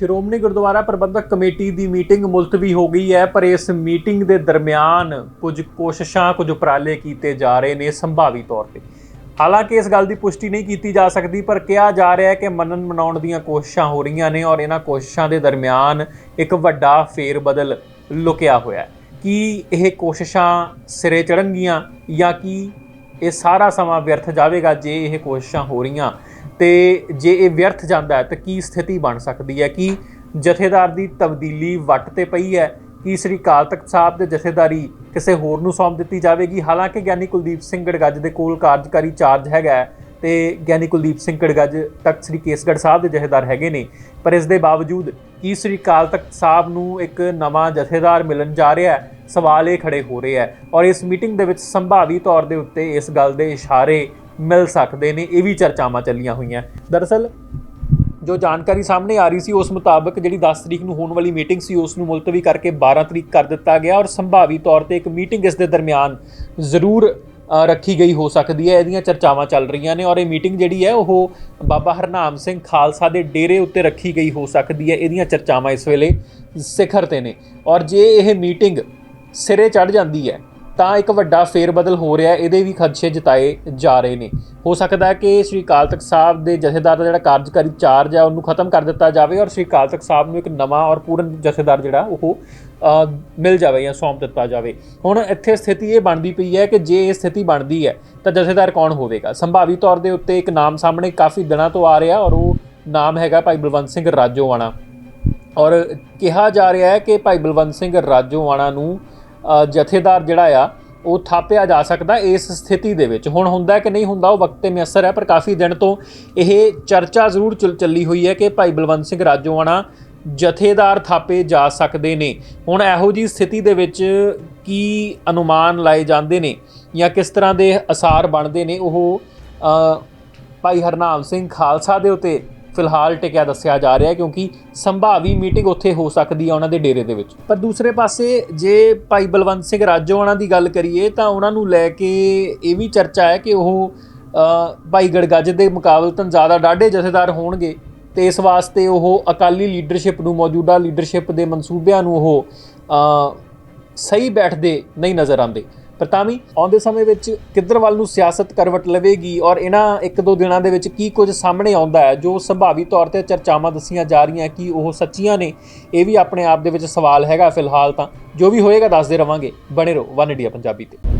Shiromani Gurdwara Prabandhak committee ਦੀ meeting ਮੁਲਤਵੀ ਹੋ ਗਈ ਹੈ, ਪਰ ਇਸ ਮੀਟਿੰਗ ਦੇ ਦਰਮਿਆਨ ਕੁਝ ਕੋਸ਼ਿਸ਼ਾਂ, ਕੁਝ ਉਪਰਾਲੇ ਕੀਤੇ ਜਾ ਰਹੇ ਨੇ ਸੰਭਾਵੀ ਤੌਰ ਤੇ। ਹਾਲਾਂਕਿ ਇਸ ਗੱਲ ਦੀ ਪੁਸ਼ਟੀ ਨਹੀਂ ਕੀਤੀ ਜਾ ਸਕਦੀ, ਪਰ ਕਿਹਾ ਜਾ ਰਿਹਾ ਹੈ ਕਿ ਮੰਨਣ ਮਨਾਉਣ ਦੀਆਂ ਕੋਸ਼ਿਸ਼ਾਂ ਹੋ ਰਹੀਆਂ ਨੇ ਔਰ ਇਹਨਾਂ ਕੋਸ਼ਿਸ਼ਾਂ ਦੇ ਦਰਮਿਆਨ ਇੱਕ ਵੱਡਾ ਫੇਰ ਬਦਲ ਲੁਕਿਆ ਹੋਇਆ ਹੈ। ਕੀ ਇਹ ਕੋਸ਼ਿਸ਼ਾਂ ਸਿਰੇ ਚੜਨਗੀਆਂ ਜਾਂ ਕੀ ਇਹ ਸਾਰਾ ਸਮਾਂ ਵਿਅਰਥ ਜਾਵੇਗਾ ਜੇ ਇਹ ਕੋਸ਼ਿਸ਼ਾਂ ਹੋ ਰਹੀਆਂ? ਤੇ ਜੇ ਇਹ ਵਿਅਰਥ ਜਾਂਦਾ ਹੈ ਤਾਂ ਕੀ ਸਥਿਤੀ ਬਣ ਸਕਦੀ ਹੈ? ਕਿ ਜਥੇਦਾਰ ਦੀ ਤਬਦੀਲੀ ਵੱਟ ਤੇ ਪਈ ਹੈ? ਕਿ ਸ੍ਰੀ ਕਾਲ ਤਖਤ ਸਾਹਿਬ ਦੇ ਜਥੇਦਾਰੀ ਕਿਸੇ ਹੋਰ ਨੂੰ ਸੌਂਪ ਦਿੱਤੀ ਜਾਵੇਗੀ? ਹਾਲਾਂਕਿ ਗਿਆਨੀ ਕੁਲਦੀਪ ਸਿੰਘ ਗੜਗੱਜ ਦੇ ਕੋਲ ਕਾਰਜਕਾਰੀ ਚਾਰਜ ਹੈਗਾ ਹੈ ਤੇ ਗਿਆਨੀ ਕੁਲਦੀਪ ਸਿੰਘ ਗੜਗੱਜ ਤਖਤ ਸ੍ਰੀ ਕੇਸਗੜ੍ਹ ਸਾਹਿਬ ਦੇ ਜਥੇਦਾਰ ਹੈਗੇ ਨੇ। ਪਰ ਇਸ ਦੇ ਬਾਵਜੂਦ ਕੀ ਸ੍ਰੀ ਕਾਲ ਤਖਤ ਸਾਹਿਬ ਨੂੰ ਇੱਕ ਨਵਾਂ ਜਥੇਦਾਰ ਮਿਲਣ ਜਾ ਰਿਹਾ ਹੈ? ਸਵਾਲ ਇਹ ਖੜੇ ਹੋ ਰਹੇ ਹੈ। ਔਰ ਇਸ ਮੀਟਿੰਗ ਦੇ ਵਿੱਚ ਸੰਭਾਵੀ ਤੌਰ ਦੇ ਉੱਤੇ ਇਸ ਗੱਲ ਦੇ ਇਸ਼ਾਰੇ ਮਿਲ ਸਕਦੇ ਨੇ, ਇਹ ਵੀ ਚਰਚਾਵਾਂ ਚੱਲੀਆਂ ਹੋਈਆਂ। ਦਰਅਸਲ, ਜੋ ਜਾਣਕਾਰੀ ਸਾਹਮਣੇ ਆ ਰਹੀ ਸੀ, ਉਸ ਮੁਤਾਬਕ ਜਿਹੜੀ 10 ਤਰੀਕ ਨੂੰ ਹੋਣ ਵਾਲੀ ਮੀਟਿੰਗ ਸੀ, ਉਸ ਨੂੰ ਮੁਲਤਵੀ ਕਰਕੇ 12 ਤਰੀਕ ਕਰ ਦਿੱਤਾ ਗਿਆ ਔਰ ਸੰਭਾਵੀ ਤੌਰ ਤੇ ਇੱਕ ਮੀਟਿੰਗ ਇਸ ਦੇ ਦਰਮਿਆਨ ਜ਼ਰੂਰ ਰੱਖੀ ਗਈ ਹੋ ਸਕਦੀ ਹੈ। ਇਹਦੀਆਂ ਚਰਚਾਵਾਂ ਚੱਲ ਰਹੀਆਂ ਨੇ ਔਰ ਇਹ ਮੀਟਿੰਗ ਜਿਹੜੀ ਹੈ, ਉਹ ਬਾਬਾ ਹਰਨਾਮ ਸਿੰਘ ਖਾਲਸਾ ਦੇ ਡੇਰੇ ਉੱਤੇ ਰੱਖੀ ਗਈ ਹੋ ਸਕਦੀ ਹੈ। ਇਹਦੀਆਂ ਚਰਚਾਵਾਂ ਇਸ ਵੇਲੇ ਸਿਖਰ ਤੇ ਨੇ ਔਰ ਜੇ ਇਹ ਮੀਟਿੰਗ ਸਿਰੇ ਚੜ ਜਾਂਦੀ ਹੈ ਤਾਂ ਇੱਕ ਵੱਡਾ ਫੇਰ ਬਦਲ ਹੋ ਰਿਹਾ ਇਹਦੇ ਵੀ ਖਦਸ਼ੇ ਜਤਾਏ ਜਾ ਰਹੇ ਨੇ। ਹੋ ਸਕਦਾ ਹੈ ਕਿ ਸ੍ਰੀ ਕਾਲ ਤਖਤ ਸਾਹਿਬ ਦੇ ਜਥੇਦਾਰ ਦਾ ਜਿਹੜਾ ਕਾਰਜਕਾਰੀ ਚਾਰਜ ਹੈ, ਉਹਨੂੰ ਖਤਮ ਕਰ ਦਿੱਤਾ ਜਾਵੇ ਔਰ ਸ੍ਰੀ ਅਕਾਲ ਤਖਤ ਸਾਹਿਬ ਨੂੰ ਇੱਕ ਨਵਾਂ ਔਰ ਪੂਰਨ ਜਥੇਦਾਰ ਜਿਹੜਾ ਉਹ ਮਿਲ ਜਾਵੇ ਜਾਂ ਸੌਂਪ ਦਿੱਤਾ ਜਾਵੇ। ਹੁਣ ਇੱਥੇ ਸਥਿਤੀ ਇਹ ਬਣਦੀ ਪਈ ਹੈ ਕਿ ਜੇ ਇਹ ਸਥਿਤੀ ਬਣਦੀ ਹੈ, ਤਾਂ ਜਥੇਦਾਰ ਕੌਣ ਹੋਵੇਗਾ? ਸੰਭਾਵੀ ਤੌਰ ਦੇ ਉੱਤੇ ਇੱਕ ਨਾਮ ਸਾਹਮਣੇ ਕਾਫੀ ਦਿਨਾਂ ਤੋਂ ਆ ਰਿਹਾ ਔਰ ਉਹ ਨਾਮ ਹੈਗਾ ਭਾਈ ਬਲਵੰਤ ਸਿੰਘ ਰਾਜੋਵਾਣਾ ਔਰ ਕਿਹਾ ਜਾ ਰਿਹਾ ਹੈ ਕਿ ਭਾਈ ਬਲਵੰਤ ਸਿੰਘ ਰਾਜੋਵਾਣਾ ਨੂੰ ਜਥੇਦਾਰ ਜਿਹੜਾ ਆ, ਉਹ ਥਾਪਿਆ ਜਾ ਸਕਦਾ ਇਸ ਸਥਿਤੀ ਦੇ ਵਿੱਚ। ਹੁਣ ਹੁੰਦਾ ਕਿ ਨਹੀਂ ਹੁੰਦਾ, ਉਹ ਵਕਤ ਤੇ ਮਿਆਸਰ ਹੈ, ਪਰ ਕਾਫੀ ਦਿਨ ਤੋਂ ਇਹ ਚਰਚਾ ਜ਼ਰੂਰ ਚੱਲ- ਚੱਲੀ ਹੋਈ ਹੈ ਕਿ ਭਾਈ ਬਲਵੰਤ ਸਿੰਘ ਰਾਜੋਆਣਾ ਜਥੇਦਾਰ ਥਾਪੇ ਜਾ ਸਕਦੇ ਨੇ। ਹੁਣ ਇਹੋ ਜੀ ਸਥਿਤੀ ਦੇ ਵਿੱਚ ਕੀ ਅਨੁਮਾਨ ਲਾਏ ਜਾਂਦੇ ਨੇ ਜਾਂ ਕਿਸ ਤਰ੍ਹਾਂ ਦੇ ਅਸਾਰ ਬਣਦੇ ਨੇ? ਉਹ ਭਾਈ ਹਰਨਾਮ ਸਿੰਘ ਖਾਲਸਾ ਦੇ ਉਤੇ ਫਿਲਹਾਲ ਟਿਕਿਆ ਦੱਸਿਆ ਜਾ ਰਿਹਾ ਕਿਉਂਕਿ ਸੰਭਾਵੀ ਮੀਟਿੰਗ ਉੱਥੇ ਹੋ ਸਕਦੀ ਹੈ ਉਹਨਾਂ ਦੇ ਡੇਰੇ ਦੇ ਵਿੱਚ। ਪਰ ਦੂਸਰੇ ਪਾਸੇ ਜੇ ਭਾਈ ਬਲਵੰਤ ਸਿੰਘ ਰਾਜੋਆਣਾ ਦੀ ਗੱਲ ਕਰੀਏ ਤਾਂ ਉਹਨਾਂ ਨੂੰ ਲੈ ਕੇ ਇਹ ਵੀ ਚਰਚਾ ਹੈ ਕਿ ਉਹ ਭਾਈ ਗੜਗੱਜ ਦੇ ਮੁਕਾਬਲਤਨ ਜ਼ਿਆਦਾ ਡਾਢੇ ਜਥੇਦਾਰ ਹੋਣਗੇ ਤੇ ਇਸ ਵਾਸਤੇ ਉਹ ਅਕਾਲੀ ਲੀਡਰਸ਼ਿਪ ਨੂੰ, ਮੌਜੂਦਾ ਲੀਡਰਸ਼ਿਪ ਦੇ ਮਨਸੂਬਿਆਂ ਨੂੰ ਉਹ ਸਹੀ ਬੈਠਦੇ ਨਹੀਂ ਨਜ਼ਰ ਆਉਂਦੇ। ਪਰ ਤਾਂ ਵੀ ਆਉਂਦੇ ਸਮੇਂ ਵਿੱਚ ਕਿੱਧਰ ਵੱਲ ਨੂੰ ਸਿਆਸਤ ਕਰਵਟ ਲਵੇਗੀ ਔਰ ਇਹਨਾਂ ਇੱਕ ਦੋ ਦਿਨਾਂ ਦੇ ਵਿੱਚ ਕੀ ਕੁਝ ਸਾਹਮਣੇ ਆਉਂਦਾ ਹੈ, ਜੋ ਸੰਭਾਵੀ ਤੌਰ ਤੇ ਚਰਚਾਵਾਂ ਦੱਸੀਆਂ ਜਾ ਰਹੀਆਂ ਕਿ ਉਹ ਸੱਚੀਆਂ ਨੇ, ਇਹ ਵੀ ਆਪਣੇ ਆਪ ਦੇ ਵਿੱਚ ਸਵਾਲ ਹੈਗਾ ਫਿਲਹਾਲ ਤਾਂ। ਜੋ ਵੀ ਹੋਏਗਾ, ਦੱਸਦੇ ਰਵਾਂਗੇ। ਬਣੇ ਰਹੋ, ਵਨ ਇੰਡੀਆ ਪੰਜਾਬੀ ਤੇ।